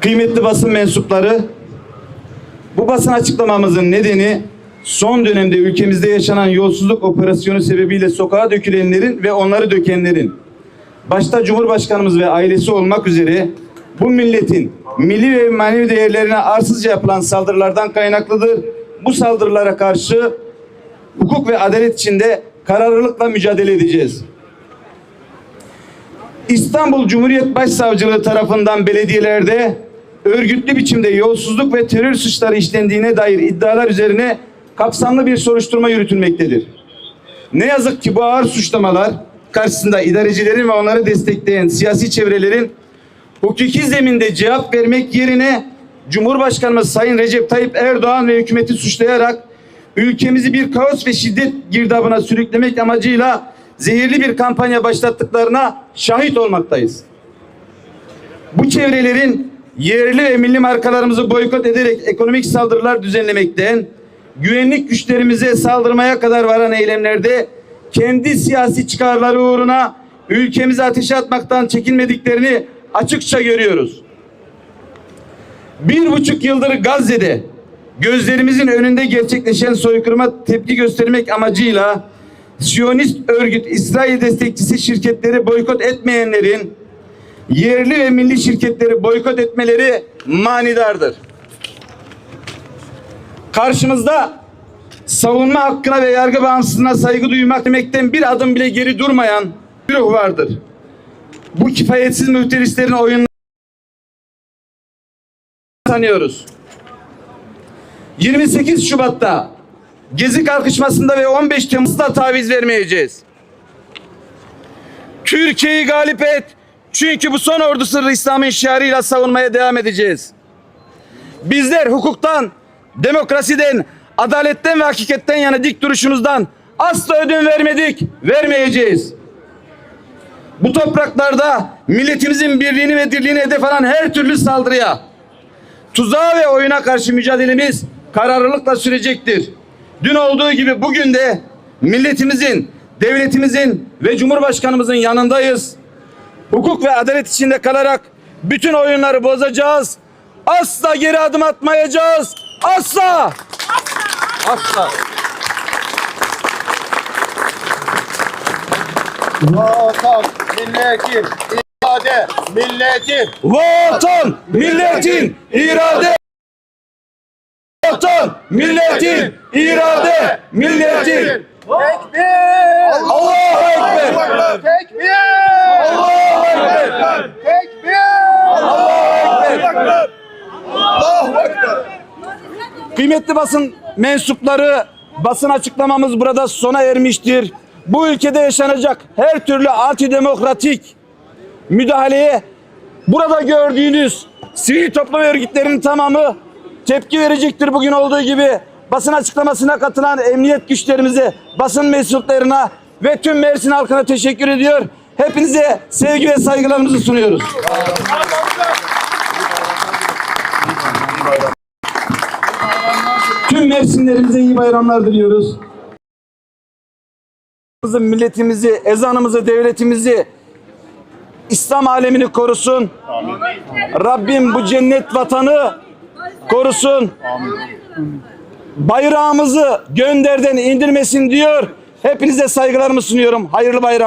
Kıymetli basın mensupları, bu basın açıklamamızın nedeni son dönemde ülkemizde yaşanan yolsuzluk operasyonu sebebiyle sokağa dökülenlerin ve onları dökenlerin başta Cumhurbaşkanımız ve ailesi olmak üzere bu milletin milli ve manevi değerlerine arsızca yapılan saldırılardan kaynaklıdır. Bu saldırılara karşı hukuk ve adalet içinde kararlılıkla mücadele edeceğiz. İstanbul Cumhuriyet Başsavcılığı tarafından belediyelerde örgütlü biçimde yolsuzluk ve terör suçları işlendiğine dair iddialar üzerine kapsamlı bir soruşturma yürütülmektedir. Ne yazık ki bu ağır suçlamalar karşısında idarecilerin ve onları destekleyen siyasi çevrelerin hukuki zeminde cevap vermek yerine Cumhurbaşkanımız Sayın Recep Tayyip Erdoğan ve hükümeti suçlayarak ülkemizi bir kaos ve şiddet girdabına sürüklemek amacıyla zehirli bir kampanya başlattıklarına şahit olmaktayız. Bu çevrelerin yerli ve milli markalarımızı boykot ederek ekonomik saldırılar düzenlemekten güvenlik güçlerimize saldırmaya kadar varan eylemlerde kendi siyasi çıkarları uğruna ülkemizi ateşe atmaktan çekinmediklerini açıkça görüyoruz. Bir buçuk yıldır Gazze'de gözlerimizin önünde gerçekleşen soykırıma tepki göstermek amacıyla Siyonist örgüt İsrail destekçisi şirketleri boykot etmeyenlerin yerli ve milli şirketleri boykot etmeleri manidardır. Karşımızda savunma hakkına ve yargı bağımsızlığına saygı duymak demekten bir adım bile geri durmayan bir ruh vardır. Bu kifayetsiz mühterislerin oyunlarını tanıyoruz. 28 Şubat'ta Gezi kalkışmasında ve 15 Temmuz'da taviz vermeyeceğiz. Türkiye'yi galip et. Çünkü bu son ordu sırrı İslam'ın şiarıyla savunmaya devam edeceğiz. Bizler hukuktan, demokrasiden, adaletten ve hakikatten yana dik duruşumuzdan asla ödün vermedik, vermeyeceğiz. Bu topraklarda milletimizin birliğini ve dirliğini hedef alan her türlü saldırıya, tuzağa ve oyuna karşı mücadelemiz kararlılıkla sürecektir. Dün olduğu gibi bugün de milletimizin, devletimizin ve Cumhurbaşkanımızın yanındayız. Hukuk ve adalet içinde kalarak bütün oyunları bozacağız. Asla geri adım atmayacağız. Asla. Asla. Vatan, milletin, irade, milletin. Vatan, milletin, irade. Vatan, milletin, irade, milletin. Tekbir! Allahu Ekber. Tekbir! Tekbir! Allahu Ekber. Allahu Ekber! Kıymetli basın mensupları, basın açıklamamız burada sona ermiştir. Bu ülkede yaşanacak her türlü antidemokratik müdahaleye burada gördüğünüz sivil toplum örgütlerinin tamamı tepki verecektir bugün olduğu gibi. Basın açıklamasına katılan emniyet güçlerimize, basın mensuplarına ve tüm Mersin halkına teşekkür ediyor. Hepinize sevgi ve saygılarımızı sunuyoruz. Tüm Mersinlerimize iyi bayramlar diliyoruz. Milletimizi, ezanımızı, devletimizi, İslam alemini korusun. Rabbim bu cennet vatanı korusun. Bayrağımızı gönderden indirmesin diyor. Hepinize saygılarımı sunuyorum. Hayırlı bayram.